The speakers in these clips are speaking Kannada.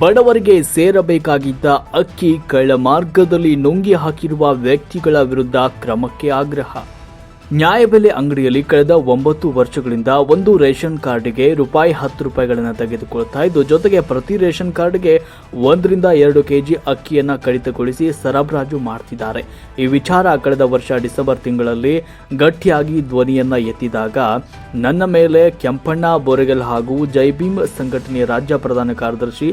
ಬಡವರಿಗೆ ಸೇರಬೇಕಾಗಿದ್ದ ಅಕ್ಕಿ ಕಳ್ಳ ಮಾರ್ಗದಲ್ಲಿ ನುಂಗಿ ಹಾಕಿರುವ ವ್ಯಕ್ತಿಗಳ ವಿರುದ್ಧ ಕ್ರಮಕ್ಕೆ ಆಗ್ರಹ. ನ್ಯಾಯಬೆಲೆ ಅಂಗಡಿಯಲ್ಲಿ ಕಳೆದ ಒಂಬತ್ತು ವರ್ಷಗಳಿಂದ ಒಂದು ರೇಷನ್ ಕಾರ್ಡ್ಗೆ ರೂಪಾಯಿ ಹತ್ತು ರೂಪಾಯಿಗಳನ್ನು ತೆಗೆದುಕೊಳ್ತಾ ಇದ್ದು, ಜೊತೆಗೆ ಪ್ರತಿ ರೇಷನ್ ಕಾರ್ಡ್ಗೆ ಒಂದರಿಂದ ಎರಡು ಕೆಜಿ ಅಕ್ಕಿಯನ್ನು ಕಡಿತಗೊಳಿಸಿ ಸರಬರಾಜು ಮಾಡ್ತಿದ್ದಾರೆ. ಈ ವಿಚಾರ ಕಳೆದ ವರ್ಷ ಡಿಸೆಂಬರ್ ತಿಂಗಳಲ್ಲಿ ಗಟ್ಟಿಯಾಗಿ ಧ್ವನಿಯನ್ನ ಎತ್ತಿದಾಗ, ನನ್ನ ಮೇಲೆ ಕೆಂಪಣ್ಣ ಬೋರೆಗಲ್ ಹಾಗೂ ಜೈಭೀಮ್ ಸಂಘಟನೆಯ ರಾಜ್ಯ ಪ್ರಧಾನ ಕಾರ್ಯದರ್ಶಿ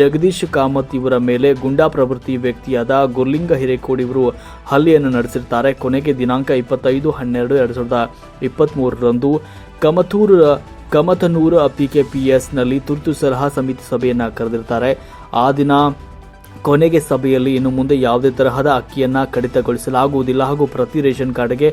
ಜಗದೀಶ್ ಕಾಮತ್ ಇವರ ಮೇಲೆ ಗುಂಡಾ ಪ್ರವೃತ್ತಿ ವ್ಯಕ್ತಿಯಾದ ಗುರ್ಲಿಂಗ ಹಿರೇಕೋಡಿ ಇವರು ಹಲ್ಲೆಯನ್ನು ನಡೆಸಿರ್ತಾರೆ. ಕೊನೆಗೆ ದಿನಾಂಕ ಇಪ್ಪತ್ತೈದು ಹನ್ನೆರಡು ಎರಡು ಸಾವಿರದ ಇಪ್ಪತ್ತ್ಮೂರರಂದು ಕಮತೂರು ಕಮತನೂರು ಪಿಕೆಪಿಎಸ್ನಲ್ಲಿ ತುರ್ತು ಸಲಹಾ ಸಮಿತಿ ಸಭೆಯನ್ನು ಕರೆದಿರ್ತಾರೆ. ಆ ದಿನ ಕೊನೆಗೆ ಸಭೆಯಲ್ಲಿ ಇನ್ನು ಮುಂದೆ ಯಾವುದೇ ತರಹದ ಅಕ್ಕಿಯನ್ನು ಕಡಿತಗೊಳಿಸಲಾಗುವುದಿಲ್ಲ ಹಾಗೂ ಪ್ರತಿ ರೇಷನ್ ಕಾರ್ಡ್ಗೆ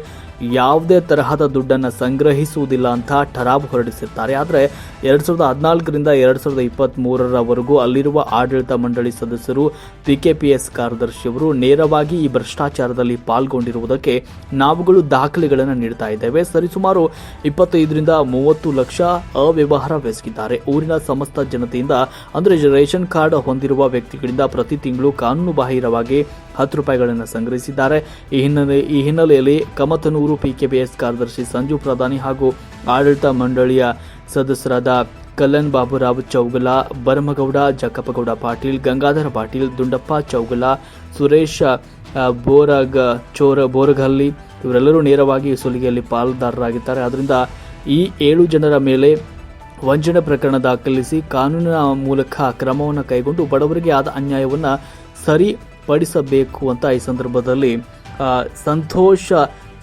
ಯಾವುದೇ ತರಹದ ದುಡ್ಡನ್ನು ಸಂಗ್ರಹಿಸುವುದಿಲ್ಲ ಅಂತ ಠರಾಬ್ ಹೊರಡಿಸಿರ್ತಾರೆ. ಆದರೆ ಎರಡು ಸಾವಿರದ ಹದಿನಾಲ್ಕರಿಂದ ಎರಡು ಸಾವಿರದ ಇಪ್ಪತ್ತ್ಮೂರರವರೆಗೂ ಅಲ್ಲಿರುವ ಆಡಳಿತ ಮಂಡಳಿ ಸದಸ್ಯರು, ಪಿಕೆಪಿಎಸ್ ಕಾರ್ಯದರ್ಶಿಯವರು ನೇರವಾಗಿ ಈ ಭ್ರಷ್ಟಾಚಾರದಲ್ಲಿ ಪಾಲ್ಗೊಂಡಿರುವುದಕ್ಕೆ ನಾವುಗಳು ದಾಖಲೆಗಳನ್ನು ನೀಡ್ತಾ ಇದ್ದೇವೆ. ಸರಿಸುಮಾರು ಇಪ್ಪತ್ತೈದರಿಂದ ಮೂವತ್ತು ಲಕ್ಷ ಅವ್ಯವಹಾರವೆಸಗಿದ್ದಾರೆ ಊರಿನ ಸಮಸ್ತ ಜನತೆಯಿಂದ ಅಂದರೆ ರೇಷನ್ ಕಾರ್ಡ್ ಹೊಂದಿರುವ ವ್ಯಕ್ತಿಗಳಿಂದ ಪ್ರತಿ ತಿಂಗಳು ಕಾನೂನು ಬಾಹಿರವಾಗಿ ಹತ್ತು ರೂಪಾಯಿಗಳನ್ನು ಸಂಗ್ರಹಿಸಿದ್ದಾರೆ. ಈ ಹಿನ್ನೆಲೆ, ಈ ಹಿನ್ನೆಲೆಯಲ್ಲಿ ಕಮತನೂರು ಪಿಕೆಬಿಎಸ್ ಕಾರ್ಯದರ್ಶಿ ಸಂಜು ಪ್ರಧಾನಿ ಹಾಗೂ ಆಡಳಿತ ಮಂಡಳಿಯ ಸದಸ್ಯರಾದ ಕಲ್ಲನ್ ಬಾಬುರಾವ್ ಚೌಗಲ ಬರಮಗೌಡ ಜಕ್ಕಪ್ಪಗೌಡ ಪಾಟೀಲ್, ಗಂಗಾಧರ ಪಾಟೀಲ್, ದುಂಡಪ್ಪ ಚೌಗಲ, ಸುರೇಶ್ ಬೋರಗ, ಚೋರ ಬೋರಗಲ್ಲಿ ಇವರೆಲ್ಲರೂ ನೇರವಾಗಿ ಸುಲಿಗೆಯಲ್ಲಿ ಪಾಲುದಾರರಾಗಿದ್ದಾರೆ. ಆದ್ದರಿಂದ ಈ ಏಳು ಜನರ ಮೇಲೆ ವಂಚನೆ ಪ್ರಕರಣ ದಾಖಲಿಸಿ ಕಾನೂನಿನ ಮೂಲಕ ಕ್ರಮವನ್ನು ಕೈಗೊಂಡು ಬಡವರಿಗೆ ಆದ ಅನ್ಯಾಯವನ್ನು ಸರಿಪಡಿಸಬೇಕು ಅಂತ ಈ ಸಂದರ್ಭದಲ್ಲಿ ಸಂತೋಷ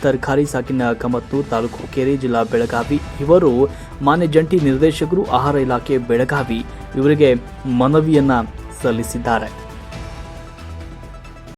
ತರಕಾರಿ ಸಾಕಿನ ಕಮತ್ತೂರು ತಾಲೂಕು ಕೆರೆ ಜಿಲ್ಲಾ ಬೆಳಗಾವಿ. ಇವರು ಮಾನ್ಯ ಜಂಟಿ ನಿರ್ದೇಶಕರು, ಆಹಾರ ಇಲಾಖೆ ಬೆಳಗಾವಿ. ಇವರಿಗೆ ಮನವಿಯನ್ನ ಸಲ್ಲಿಸಿದ್ದಾರೆ.